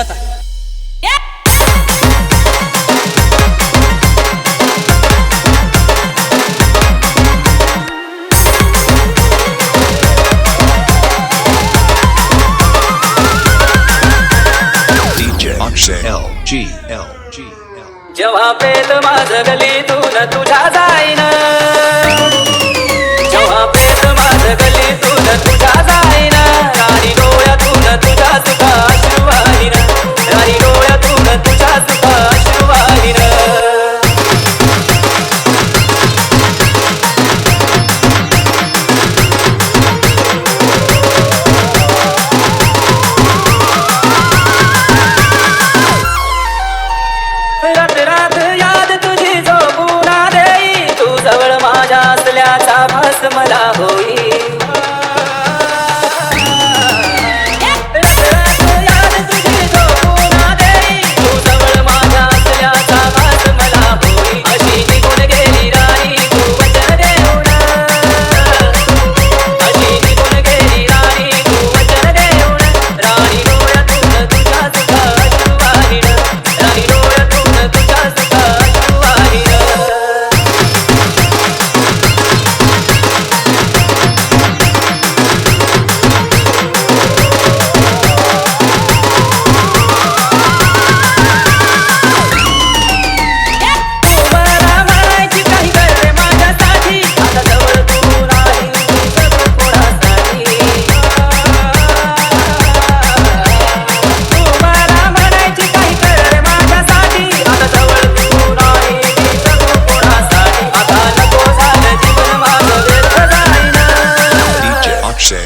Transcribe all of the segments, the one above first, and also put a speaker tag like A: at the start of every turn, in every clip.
A: होता. जेव्हा प्रेत माझ गली तू न तुझ्या जाईन. जेव्हा प्रेत माझ गली तू तून राधे राधे या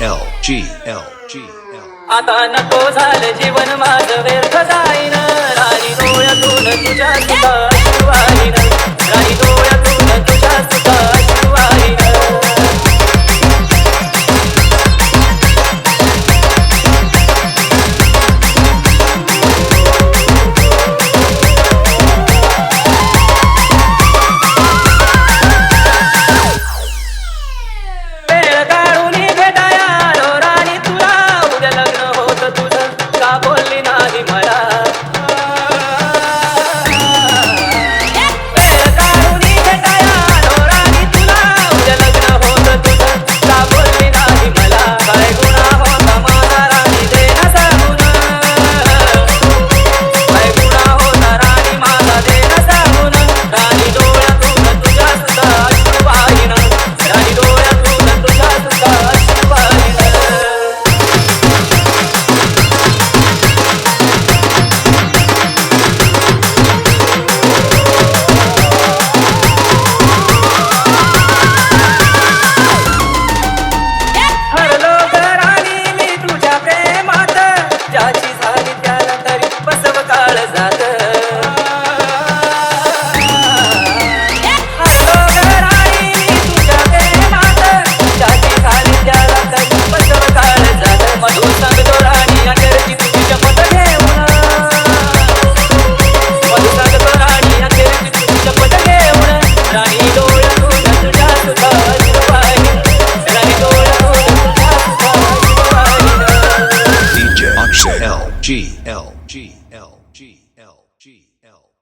B: L G L G L
A: आता नको झालं जीवन माझं व्यर्थ जाईन. राणी डोळ्यातून तुझ्या सुखात वाहिन डोळ्यातून तुझ्या सुखात
B: G L G L G L G L